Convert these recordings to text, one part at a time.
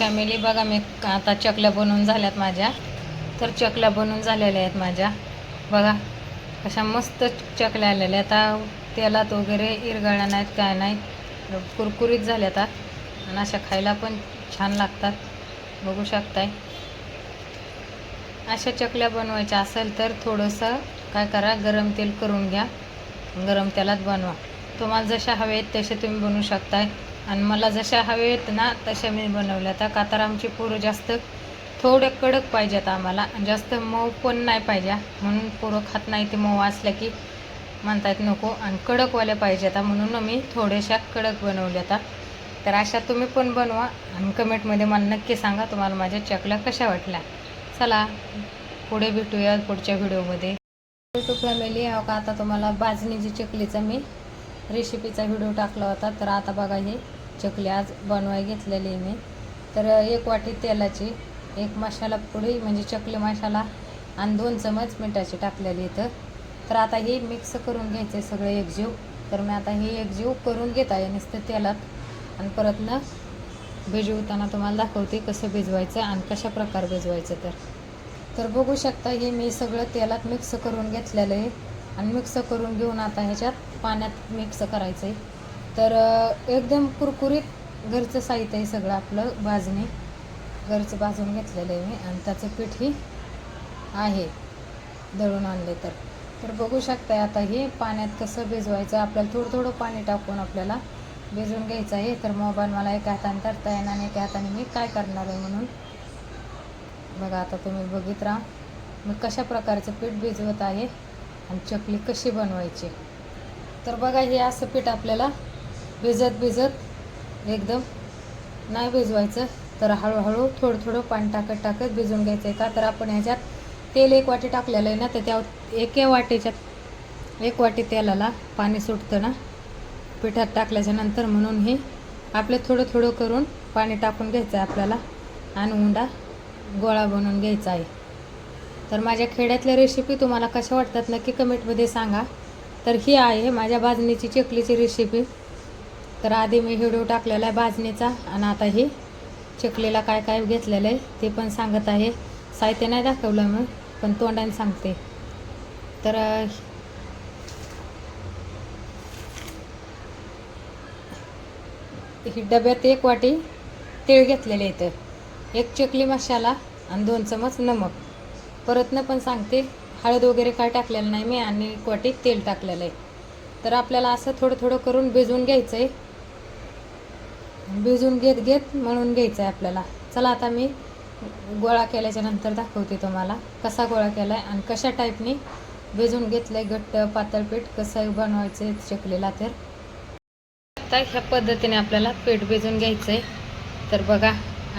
Family बघा मी आता चकल्या बनवून झाल्यात माझ्या. तर चकल्या बनवून झालेल्या आहेत माझ्या. बघा अशा मस्त चकल्या आलेल्या आता तेलात वगैरे इरगळ्या नाहीत काय नाहीत. कुरकुरीत झाल्या आता. आणि अशा खायला पण छान लागतात. बघू शकताय. अशा चकल्या बनवायच्या असेल तर थोडंसं काय करा गरम तेल करून घ्या. गरम तेलात बनवा. तुम्हाला जशा हवे आहेत तसे तुम्ही बनवू शकताय. आणि मला जशा हवे आहेत ना तशा मी बनवल्या. त्या का तर आमची पोरं जास्त थोडे कडक पाहिजेत आम्हाला. जास्त मऊ पण नाही पाहिजे. म्हणून पोरं खात नाही ते मऊ असल्या की म्हणतायत नको. आणि कडकवाल्या पाहिजेत. म्हणून मी थोड्याशा कडक बनवल्या आता. तर अशा तुम्ही पण बनवा. आणि कमेंटमध्ये मला नक्की सांगा तुम्हाला माझ्या चकल्या कशा वाटल्या. चला पुढे भेटूया पुढच्या व्हिडिओमध्ये. फॅमिली हो का? आता तुम्हाला बाजणीची चकलीचा मी रेसिपीचा व्हिडिओ टाकला होता तर आता बघा हे चकली आज बनवाय घेतलेली आहे मी. तर एक वाटी तेलाची एक मसाला पुडी म्हणजे चकली मसाला आणि दोन चमच मिठाची टाकलेली इथं. तर आता हे मिक्स करून घ्यायचे सगळे सगळं एकजीव. तर मी आता हे एकजीव करून घेत आहे नुसतं तेलात. आणि परत न भिजवताना तुम्हाला दाखवते कसं भिजवायचं आणि कशा प्रकारे भिजवायचं तर. तर बघू शकता हे मी सगळं तेलात मिक्स करून घेतलेलं आहे. आणि मिक्स करून घेऊन आता ह्याच्यात पाण्यात मिक्स करायचं आहे तर एकदम कुरकुरीत घरचं साहित्य आहे सगळं आपलं भाजणी. घरचं भाजून घेतलेलं आहे मी आणि त्याचं पीठही आहे. दळून आणले तर. तर बघू शकताय आता हे पाण्यात कसं भिजवायचं आपल्याला थोडं थोडं पाणी टाकून आपल्याला भिजवून घ्यायचं आहे. तर मोबाईल मला एका हाताने धरता येणार आणि एका हाताने मी काय करणार आहे म्हणून. बघा आता तुम्ही बघित राहा मी कशा प्रकारचं पीठ भिजवत आहे आणि चकली कशी बनवायची. तर बघा हे असं पीठ आपल्याला भिजत भिजत एकदम नाही भिजवायचं. तर हळूहळू थोडं थोडं पाणी टाकत टाकत भिजवून घ्यायचं आहे का? तर आपण ह्याच्यात तेल एक वाटी टाकलेलं आहे ना तर त्या एके वाटीच्यात एक वाटी तेलाला पाणी सुटतं ना पिठात टाकल्याच्या नंतर म्हणून हे आपलं थोडं थोडं करून पाणी टाकून घ्यायचं आहे आपल्याला आणि उंडा गोळा बनवून घ्यायचा आहे. तर माझ्या खेड्यातल्या रेसिपी तुम्हाला कशा वाटतात नक्की कमेंटमध्ये सांगा. तर ही आहे माझ्या भाजणीची चकलीची रेसिपी तर आधी मी व्हिडिओ टाकलेला आहे भाजणीचा आणि आता ही चकलीला काय काय घेतलेलं आहे ते पण सांगत आहे. साहित्य नाही दाखवलं मग पण तोंडाने सांगते. तर ही डब्यात एक वाटी तीळ घेतलेले इथं. एक चकली मसाला आणि दोन चमच नमक. परतनं पण सांगते हळद वगैरे काय टाकलेलं नाही मी आणि एक तेल टाकलेलं आहे. तर आपल्याला असं थोडं थोडं करून भिजवून घ्यायचं आहे भिजून घेत घेत मळून घ्यायचं आहे आपल्याला. चला आता मी गोळा केल्याच्यानंतर दाखवते तुम्हाला कसा गोळा केला आहे आणि कशा टाईपनी भिजून घेतलं आहे घट्ट पातळ पीठ कसं बनवायचं आहे शिकलेला तर. आता ह्या पद्धतीने आपल्याला पीठ भिजून घ्यायचं आहे तर बघा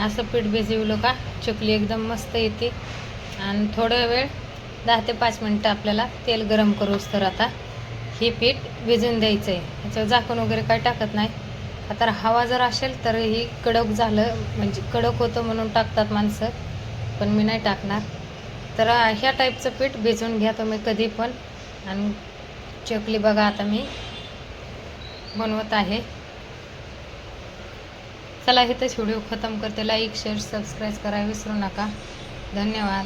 असं पीठ भिजवलं का चकली एकदम मस्त येते. आणि थोडा वेळ दहा ते पाच मिनटं आपल्याला तेल गरम करूच तर आता. हे पीठ भिजून द्यायचं आहे ह्याच्यावर झाकण वगैरे काय टाकत नाही. आता हवा जर असेल तर ही कडक झालं म्हणजे कडक होतं म्हणून टाकतात माणसं पण मी नाही टाकणार. तर ह्या टाईपचं पीठ भिजवून घ्या तुम्ही कधी पण. आणि चकली बघा आता मी बनवत आहे. चला इथंच व्हिडिओ खतम करते. लाईक शेअर सबस्क्राईब करा विसरू नका. धन्यवाद.